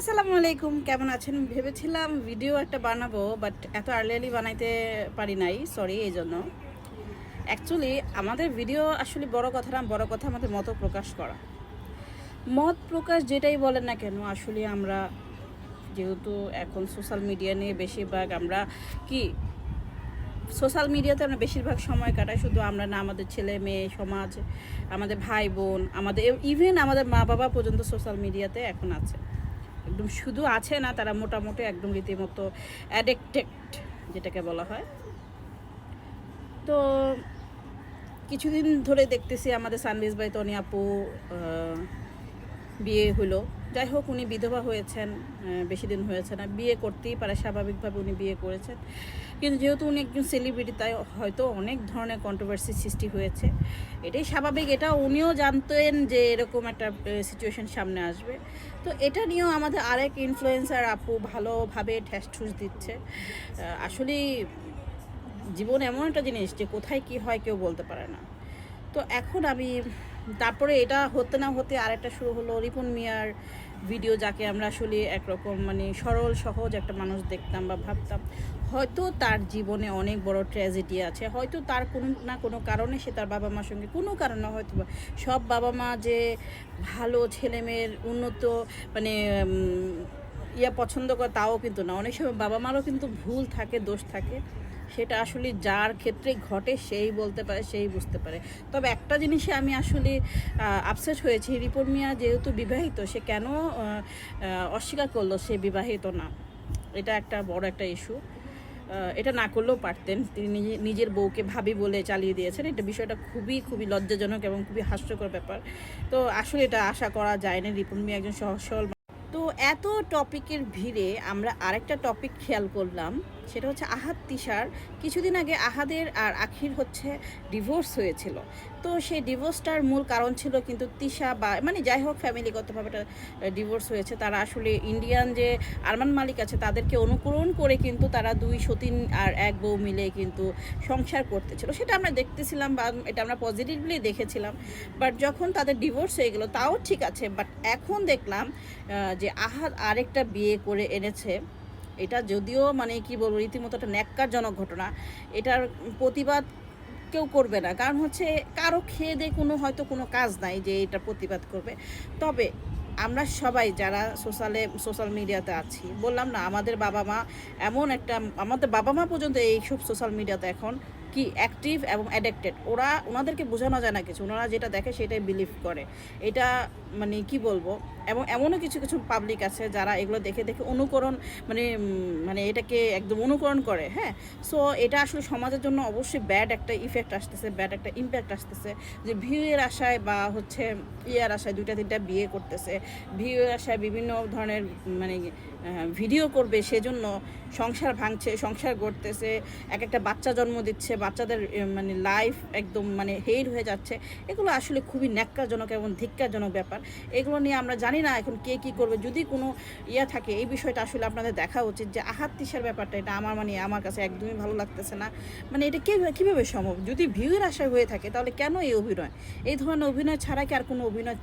আসসালামু আলাইকুম। কেমন আছেন? ভেবেছিলাম ভিডিও একটা বানাবো বাট এত আর্লিয়ালি বানাইতে পারি নাই। সরি এই জন্য। অ্যাকচুয়ালি আমাদের ভিডিও আসলে বড় কথা না বড় কথা আমাদের মত প্রকাশ করা। মত প্রকাশ যেটাই বলেন না কেন, আসলে আমরা যেহেতু এখন সোশ্যাল মিডিয়া নিয়ে বেশিরভাগ আমরা কি সোশ্যাল মিডিয়াতে আমরা বেশিরভাগ সময় কাটাই, শুধু আমরা না, আমাদের ছেলে মেয়ে, সমাজ, আমাদের ভাই বোন, আমাদের ইভেন আমাদের মা বাবা পর্যন্ত সোশ্যাল মিডিয়াতে এখন আছে। একদম শুধু আছে না, তারা মোটামুটি একদম রীতিমতো অ্যাডিক্টেড যেটাকে বলা হয়। তো কিছুদিন ধরে দেখতেছি আমাদের সানবিজ বাই তনি আপু বিয়ে হলো যাই হোক, উনি বিধবা হয়েছেন বেশি দিন হয়েছে না। বিয়ে করতেই পারে, স্বাভাবিকভাবে উনি বিয়ে করেছেন। কিন্তু যেহেতু উনি একজন সেলিব্রিটি তাই হয়তো অনেক ধরনের কন্ট্রোভার্সি সৃষ্টি হয়েছে। এটাই স্বাভাবিক, এটা উনিও জানতেন যে এরকম একটা সিচুয়েশন সামনে আসবে। তো এটা নিয়েও আমাদের আরেক ইনফ্লুয়েন্সার আপু ভালোভাবে ঠ্যাস ঠুস দিচ্ছে। আসলে জীবন এমন একটা জিনিস যে কোথায় কি হয় কেউ বলতে পারে না। তো এখন আমি, তারপরে এটা হতে না হতে আরেকটা শুরু হলো রিপন মিয়ার ভিডিও যাকে আমরা আসলে একরকম মানে সরল, সহজ একটা মানুষ দেখতাম বা ভাবতাম। হয়তো তার জীবনে অনেক বড় ট্র্যাজেডি আছে, হয়তো তার কোনো না কোনো কারণে সে তার বাবা মার সঙ্গে, কোনো কারণে হয়তো সব বাবা মা যে ভালো ছেলেমেয়ের উন্নত মানে ইয়া পছন্দ করে তাও কিন্তু না। অনেক সময় বাবা মারও কিন্তু ভুল থাকে, দোষ থাকে। সেটা আসলে যার ক্ষেত্রে ঘটে সেই বলতে পারে, সেই বুঝতে পারে। তবে একটা জিনিসে আমি আসলে আপসেট হয়েছি। রিপন মিয়া যেহেতু বিবাহিত, সে কেন অস্বীকার করল সে বিবাহিত না? এটা একটা বড় একটা ইস্যু এটা না করলেও পারতেন। তিনি নিজে- নিজের বউকে ভাবি বলে চালিয়ে দিয়েছেন। এটা বিষয়টা খুবই খুবই লজ্জাজনক এবং খুবই হাস্যকর ব্যাপার। তো আসলে এটা আশা করা যায় না রিপন মিয়া একজন সহজ সরল তো এত টপিকের ভিড়ে আমরা আরেকটা টপিক খেয়াল করলাম। সেটা হচ্ছে আহাদ তিশার। কিছুদিন আগে আহাদের আর আখির হচ্ছে ডিভোর্স হয়েছিল। তো সেই ডিভোর্সটার মূল কারণ ছিল কিন্তু তিশা বা মানে যাই হোক ফ্যামিলিগতভাবে ডিভোর্স হয়েছে। তারা আসলে ইন্ডিয়ান যে আরমান মালিক আছে, তাদেরকে অনুকরণ করে কিন্তু তারা দুই সতীন আর এক বউ মিলে কিন্তু সংসার করতেছিল। সেটা আমরা দেখতেছিলাম বা এটা আমরা পজিটিভলি দেখেছিলাম। বাট যখন তাদের ডিভোর্স হয়ে গেলো, তাও ঠিক আছে। বাট এখন দেখলাম যে আহাদ আরেকটা বিয়ে করে এনেছে। এটা যদিও মানে কি বলব, রীতিমতো একটা ন্যাক্কারজনক ঘটনা। এটার প্রতিবাদ কেউ করবে না। কারণ হচ্ছে, কারও খেয়ে দিয়ে কোনো, হয়তো কোনো কাজ নাই যে এটা প্রতিবাদ করবে। তবে আমরা সবাই যারা সোশ্যালে, সোশ্যাল মিডিয়াতে আছি, বললাম না, আমাদের বাবা মা এমন একটা, আমাদের বাবা মা পর্যন্ত এইসব সোশ্যাল মিডিয়াতে এখন কি অ্যাক্টিভ এবং অ্যাডিক্টেড ওরা ওনাদেরকে বোঝানো যায় না কিছু। ওনারা যেটা দেখে সেটাই বিলিভ করে। এটা মানে কি বলব? এবং এমনও কিছু কিছু পাবলিক আছে যারা এগুলো দেখে দেখে অনুকরণ মানে মানে এটাকে একদম অনুকরণ করে হ্যাঁ? সো এটা আসলে সমাজের জন্য অবশ্যই ব্যাড একটা ইফেক্ট আসতেছে ব্যাড একটা ইম্প্যাক্ট আসতেছে যে ভিউয়ের আশায় বা হচ্ছে ইয়ার আশায় দুইটা, তিনটা বিয়ে করতেছে। ভিউয়ের আশায় বিভিন্ন ধরনের মানে ভিডিও করবে, সেজন্য সংসার ভাঙছে, সংসার গড়তেছে, এক একটা বাচ্চা জন্ম দিচ্ছে বাচ্চাদের মানে লাইফ একদম মানে হের হয়ে যাচ্ছে, এগুলো আসলে খুবই ন্যাক্কারজনক এবং ধিক্কারজনক ব্যাপার। এগুলো নিয়ে আমরা জানি না এখন কে কী করবে। যদি কোনো ইয়া থাকে, এই বিষয়টা আসলে আপনাদের দেখা উচিত যে আহাত তিসার ব্যাপারটা, এটা আমার মানে আমার কাছে একদমই ভালো লাগতেছে না। মানে এটা কে, কীভাবে সম্ভব? যদি ভিউয়ের আশায় হয়ে থাকে, তাহলে কেন এই অভিনয়? এই ধরনের অভিনয় ছাড়া কি আর কোনো অভিনয়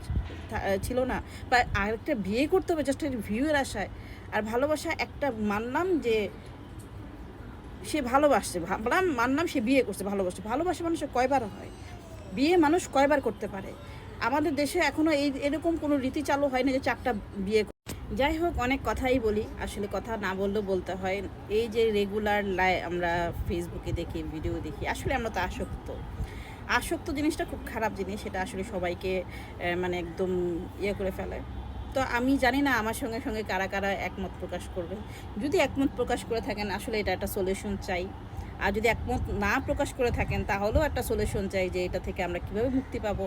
ছিল না? বা আরেকটা বিয়ে করতে হবে জাস্ট ভিউয়ের আশায়। আর ভালোবাসা একটা মানলাম যে সে ভালোবাসছে ভাবলাম মানলাম সে বিয়ে করছে, ভালোবাসছে। ভালোবাসে মানুষের কয়বার হয়? বিয়ে মানুষ কয়বার করতে পারে? আমাদের দেশে এখনও এই, এরকম কোনো রীতি চালু হয় না যে চারটা বিয়ে যাই হোক, অনেক কথাই বলি। আসলে কথা না বললেও বলতে হয়। এই যে রেগুলার লাই আমরা ফেসবুকে দেখি ভিডিও দেখি, আসলে আমরা তো আসক্ত। আসক্ত জিনিসটা খুব খারাপ জিনিস, সেটা আসলে সবাইকে মানে একদম ইয়ে করে ফেলে। তো আমি জানি না আমার সঙ্গে সঙ্গে কারা কারা একমত প্রকাশ করবে যদি একমত প্রকাশ করে থাকেন, আসলে এটা একটা সলিউশন চাই। আর যদি একমত না প্রকাশ করে থাকেন, তাহলেও একটা সলিউশন চাই যে এটা থেকে আমরা কীভাবে মুক্তি পাবো।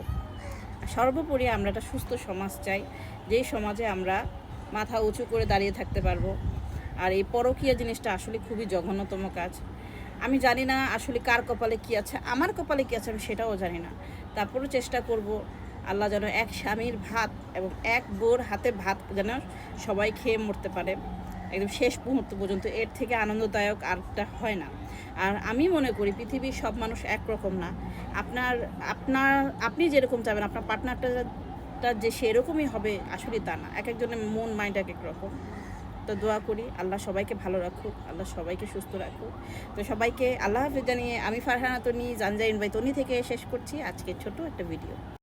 সর্বোপরি আমরা একটা সুস্থ সমাজ চাই যেই সমাজে আমরা মাথা উঁচু করে দাঁড়িয়ে থাকতে পারব। আর এই পরকীয়া জিনিসটা আসলে খুবই জঘন্যতম কাজ। আমি জানি না আসলে কার কপালে কি আছে, আমার কপালে কি আছে আমি সেটাও জানি না। তারপরেও চেষ্টা করব আল্লাহ যেন এক স্বামীর ভাত এবং এক বোর হাতে ভাত যেন সবাই খেয়ে মরতে পারে। একদম শেষ মুহূর্ত পর্যন্ত এর থেকে আনন্দদায়ক আরটা হয় না। আর আমি মনে করি পৃথিবীর সব মানুষ একরকম না। আপনার আপনার, আপনি যেরকম চাবেন আপনার পার্টনারটা যে সেরকমই হবে আসলে তা না। এক একজনের মন, মাইন্ড এক এক রকম। তো দোয়া করি আল্লাহ সবাইকে ভালো রাখুক, আল্লাহ সবাইকে সুস্থ রাখুক। তো সবাইকে আল্লাহ হাফিজ জানিয়ে আমি ফারহানা, তনি জানজা ইনভাই তনি থেকে শেষ করছি আজকে ছোট একটা ভিডিও